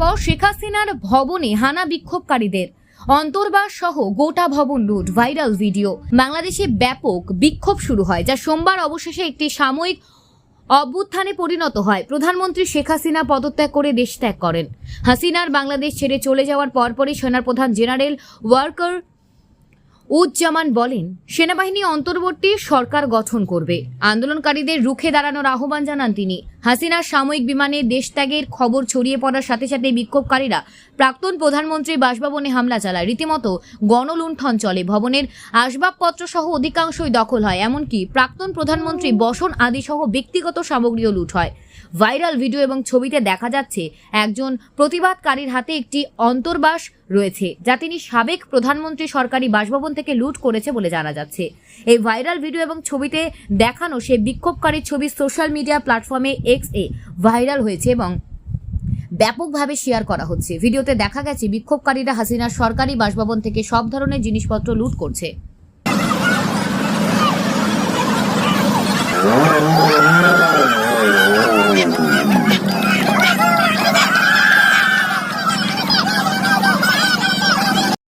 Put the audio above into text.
এরপর শেখ হাসিনার ভবনে হানা বিক্ষোভকারীদের। অন্তর্বাস সহ গোটা ভবন লুট, ভাইরাল ভিডিও। বাংলাদেশে ব্যাপক বিক্ষোভ শুরু হয়, যা সোমবার অবশেষে একটি সাময়িক অভ্যুত্থানে পরিণত হয়। প্রধানমন্ত্রী শেখ হাসিনা পদত্যাগ করে দেশ ত্যাগ করেন। হাসিনার বাংলাদেশ ছেড়ে চলে যাওয়ার পরপরই সেনাপ্রধান জেনারেল ওয়ার্কার উজ্জামান বলেন, সেনাবাহিনী অন্তর্বর্তী সরকার গঠন করবে। আন্দোলনকারীদের রুখে দাঁড়ানোর আহ্বান জানান তিনি। হাসিনার সাময়িক বিমানে দেশত্যাগের খবর ছড়িয়ে পড়ার সাথে সাথে বিক্ষোভকারীরা প্রাক্তন প্রধানমন্ত্রী বাসভবনে হামলা চালায়। রীতিমতো গণলুণ্ঠন চলে। ভবনের আসবাবপত্র সহ অধিকাংশই দখল হয়। এমনকি প্রাক্তন প্রধানমন্ত্রী বসন আদি সহ ব্যক্তিগত সামগ্রীও লুট হয়। ভাইরাল ভিডিও এবং ছবিতে দেখা যাচ্ছে, একজন প্রতিবাদকারীর হাতে একটি অন্তর্বাস রয়েছে, যা তিনি সাবেক প্রধানমন্ত্রী সরকারি বাসভবন থেকে লুট করেছে বলে জানা যাচ্ছে। এই ভাইরাল ভিডিও এবং ছবিতে দেখানো সে বিক্ষোভকারীর ছবি সোশ্যাল মিডিয়া প্ল্যাটফর্মে এক্স এ ভাইরাল হয়েছে এবং ব্যাপকভাবে শেয়ার করা হচ্ছে। ভিডিওতে দেখা গেছে, বিক্ষোভকারীরা হাসিনার সরকারি বাসভবন থেকে সব ধরনের জিনিসপত্র লুট করছে।